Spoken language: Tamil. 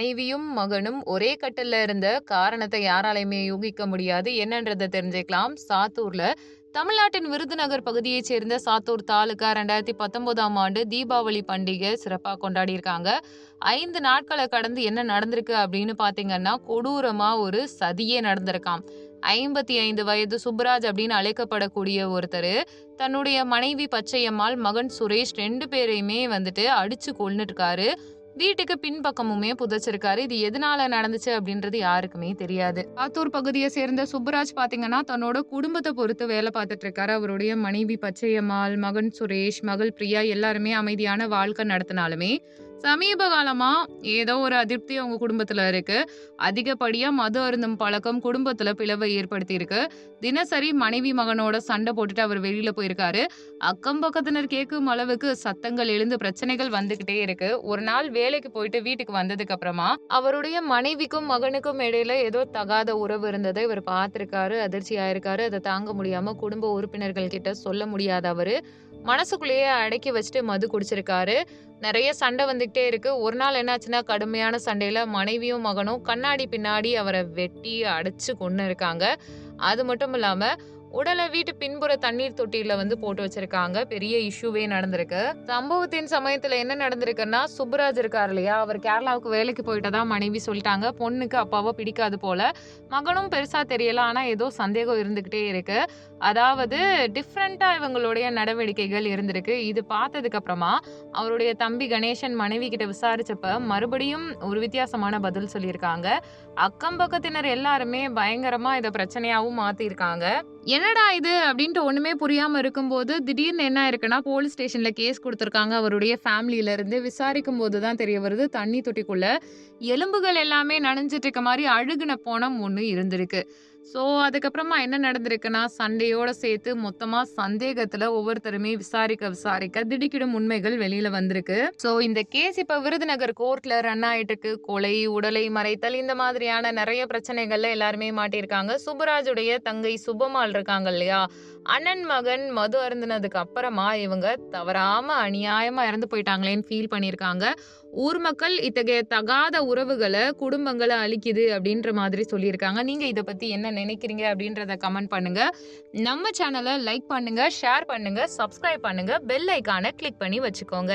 மனைவியும் மகனும் ஒரே கட்டல்ல இருந்த காரணத்தை யாராலையுமே யூகிக்க முடியாது. என்னன்றதை தெரிஞ்சுக்கலாம். சாத்தூர்ல தமிழ்நாட்டின் விருதுநகர் பகுதியைச் சேர்ந்த சாத்தூர் தாலுகா ரெண்டாயிரத்தி பத்தொன்பதாம் ஆண்டு தீபாவளி பண்டிகை சிறப்பாக கொண்டாடியிருக்காங்க. ஐந்து நாட்களை கடந்து என்ன நடந்திருக்கு அப்படின்னு பார்த்தீங்கன்னா கொடூரமாக ஒரு சதியே நடந்திருக்காம். ஐம்பத்தி ஐந்து வயது சுப்ராஜ் அப்படின்னு அழைக்கப்படக்கூடிய ஒருத்தர் தன்னுடைய மனைவி பச்சையம்மாள் மகன் சுரேஷ் ரெண்டு பேரையுமே வந்துட்டு அடிச்சு கொண்டுருக்காரு வீட்டுக்கு பின்பக்கமுமே புதைச்சிருக்காரு. இது எதனால நடந்துச்சு அப்படின்றது யாருக்குமே தெரியாது. ஆத்தூர் பகுதியை சேர்ந்த சுப்ராஜ் பாத்தீங்கன்னா தன்னோட குடும்பத்தை பொறுத்து வேலை பார்த்துட்டு இருக்காரு. அவருடைய மனைவி பச்சையம்மாள் மகன் சுரேஷ் மகள் பிரியா எல்லாருமே அமைதியான வாழ்க்கை நடத்தினாலுமே சமீப காலமா ஏதோ ஒரு அதிருப்தி அவங்க குடும்பத்துல இருக்கு. அதிகப்படியா மது அருந்தும் பழக்கம் குடும்பத்துல பிளவை ஏற்படுத்தி இருக்கு தினசரி மனைவி மகனோட சண்டை போட்டுட்டு அவர் வெளியில போயிருக்காரு. அக்கம் பக்கத்தினர் கேட்கும் அளவுக்கு சத்தங்கள் எழுந்து பிரச்சனைகள் வந்துகிட்டே இருக்கு. ஒரு நாள் வேலைக்கு போயிட்டு வீட்டுக்கு வந்ததுக்கு அப்புறமா அவருடைய மனைவிக்கும் மகனுக்கும் இடையில ஏதோ தகாத உறவு இருந்ததை இவர் பார்த்திருக்காரு. அதிர்ச்சி ஆயிருக்காரு அதை தாங்க முடியாம குடும்ப உறுப்பினர்கள் கிட்ட சொல்ல முடியாத அவரு மனசுக்குள்ளேயே அடக்கி வச்சுட்டு மது குடிச்சிருக்காரு. நிறைய சண்டை வந்துகிட்டே இருக்கு. ஒரு நாள் என்னாச்சுன்னா கடுமையான சண்டையில மனைவியும் மகனும் கண்ணாடி பின்னாடி அவரை வெட்டி அடைச்சு கொண்டு இருக்காங்க அது மட்டும் இல்லாம உடலை வீட்டு பின்புற தண்ணீர் தொட்டியில வந்து போட்டு வச்சிருக்காங்க. பெரிய இஷ்யூவே நடந்திருக்கு. சம்பவத்தின் சமயத்துல என்ன நடந்திருக்குன்னா சுப்ராஜ் இருக்கார் இல்லையா? அவர் கேரளாவுக்கு வேலைக்கு போயிட்டதா மனைவி சொல்லிட்டாங்க. பொண்ணுக்கு அப்பாவோ பிடிக்காது போல. மகனும் பெருசா தெரியல. ஆனா ஏதோ சந்தேகம் இருந்துகிட்டே இருக்கு. அதாவது டிஃப்ரெண்டா இவங்களுடைய நடவடிக்கைகள் இருந்திருக்கு. இது பார்த்ததுக்கு அப்புறமா அவருடைய தம்பி கணேசன் மனைவி கிட்ட விசாரிச்சப்ப மறுபடியும் ஒரு வித்தியாசமான பதில் சொல்லியிருக்காங்க. அக்கம் பக்கத்தினர் எல்லாருமே பயங்கரமா இதை பிரச்சனையாவும் மாத்திருக்காங்க என்னடா இது? அப்படின்ட்டு ஒண்ணுமே புரியாம இருக்கும்போது திடீர்னு என்ன இருக்குன்னா போலீஸ் ஸ்டேஷன்ல கேஸ் கொடுத்துருக்காங்க. அவருடைய ஃபேமிலியில இருந்து விசாரிக்கும் போது தான் தெரிய வருது தண்ணி தொட்டிக்குள்ள எலும்புகள் எல்லாமே நனைஞ்சிட்டு இருக்க மாதிரி அழுகுன போனம் ஒன்று இருந்திருக்கு. ஸோ அதுக்கப்புறமா என்ன நடந்திருக்குன்னா சண்டையோட சேர்த்து மொத்தமாக சந்தேகத்தில் ஒவ்வொருத்தருமே விசாரிக்க விசாரிக்க திடுக்கிடும் உண்மைகள் வெளியில் வந்திருக்கு. ஸோ இந்த கேஸ் இப்போ விருதுநகர் கோர்ட்டில் ரன் ஆகிட்டு இருக்கு கொலை உடலை மறைத்தல் இந்த மாதிரியான நிறைய பிரச்சனைகள்ல எல்லாருமே மாட்டியிருக்காங்க. சுப்பராஜுடைய தங்கை சுபமால் இருக்காங்க இல்லையா? அண்ணன் மகன் மது அருந்தினதுக்கு அப்புறமா இவங்க தவறாம அநியாயமா இறந்து போயிட்டாங்களேன்னு ஃபீல் பண்ணியிருக்காங்க. ஊர் மக்கள் இத்தகைய தகாத உறவுகளை குடும்பங்களை அழிக்குது அப்படின்ற மாதிரி சொல்லியிருக்காங்க. நீங்க இதை பத்தி என்ன நினைக்கிறீங்க அப்படின்றத கமெண்ட் பண்ணுங்க. நம்ம சேனலை லைக் பண்ணுங்க ஷேர் பண்ணுங்க சப்ஸ்கிரைப் பண்ணுங்க பெல் ஐக்கானை கிளிக் பண்ணி வச்சுக்கோங்க.